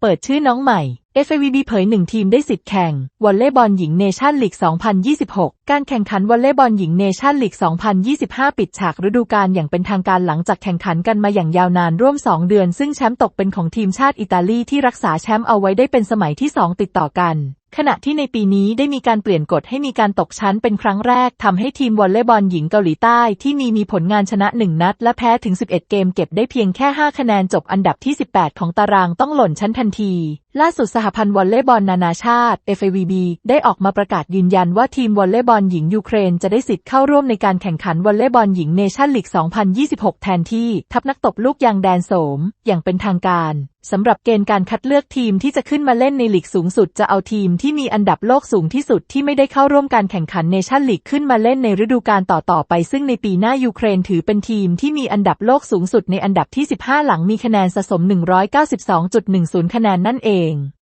เปิดชื่อน้องใหม่ FAVB เผยหนึ่งทีมได้สิทธิ์แข่งวอลเลย์บอลหญิงเนชั่นลีก 2026 การแข่งขันวอลเลย์บอลหญิงเนชั่นลีก 2025 ปิดฉากฤดูกาลอย่างเป็นทางการหลังจากแข่งขันกันมาอย่างยาวนานร่วม 2 เดือน ซึ่งแชมป์ตกเป็นของทีมชาติอิตาลีที่รักษาแชมป์เอาไว้ได้เป็นสมัยที่ 2 ติดต่อกัน ขณะที่ในปีนี้ได้มีการเปลี่ยนกฎให้มีการตกชั้นเป็นครั้งแรกทำให้ทีมวอลเลย์บอลหญิงเกาหลีใต้ที่มีมีผลงานชนะ 1 นัด และแพ้ถึง 11 เกมเก็บได้เพียงแค่ 5 คะแนนจบอันดับที่ 18 ของตารางต้องหล่นชั้นทันที ล่าสุดสหพันธ์วอลเลย์บอลนานาชาติ FAVB ได้ออกมาประกาศยืนยันว่าทีมวอลเลย์บอลหญิงยูเครนจะได้สิทธิ์เข้าร่วมในการแข่งขันวอลเลย์บอลหญิงเนชั่นลีก 2026 แทนที่ทัพนักตบลูกยางแดนโสม อย่างเป็นทางการ สำหรับเกณฑ์การคัดเลือกทีมที่จะขึ้นมาเล่นในลีกสูงสุดจะเอาทีมที่มีอันดับโลกสูงที่สุดที่ไม่ได้เข้าร่วมการแข่งขันเนชั่นลีกขึ้นมาเล่นในฤดูกาลต่อๆไป ซึ่งในปีหน้ายูเครนถือเป็นทีมที่มีอันดับโลกสูงสุดในอันดับที่ 15 หลังมีคะแนนสะสม 192.10 คะแนนนั่นเอง